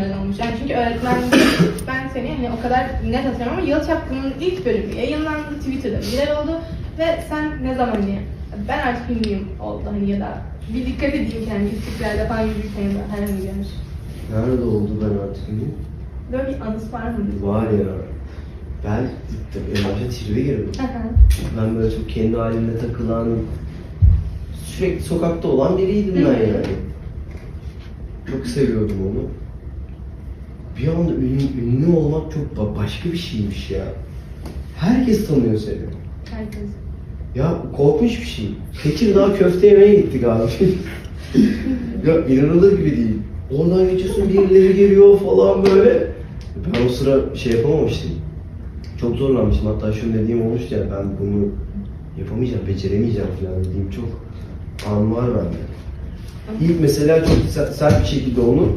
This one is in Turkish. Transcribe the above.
bölümlerin olmuş. Yani çünkü öğretmen, ben seni hani o kadar net hatırlamıyorum ama Yıl Çapkın'ın ilk bölümü yayınlandı Twitter'da viral oldu ve sen ne zaman hani ben artık ünlüyüm oldu hani ya da bir dikkat edeyim kendi istiklerde falan yürürken ya da herhangi bir yer. Nerede oldu ben artık bilmiyorum. Böyle bir anısı var mı? Var ya. Ben tabii en başta tribe girdim. Ben böyle çok kendi halimde takılan, sürekli sokakta olan biriydim ben yani. Çok seviyordum onu. Bir anda ünlü, ünlü olmak çok ba- başka bir şeymiş ya. Herkes tanıyor seni. Herkes. Ya korkunç bir şey. Tekirdağ köfte yemeye gittik abi. ya inanılır gibi değil. Oradan geçiyorsun birileri geliyor falan böyle. Ben o sıra şey yapamamıştım. Çok zorlanmıştım. Hatta şunu dediğim olmuştu ya ben bunu yapamayacağım, beceremeyeceğim falan dediğim çok an var bende. İlk mesela çok se- sert bir şekilde onu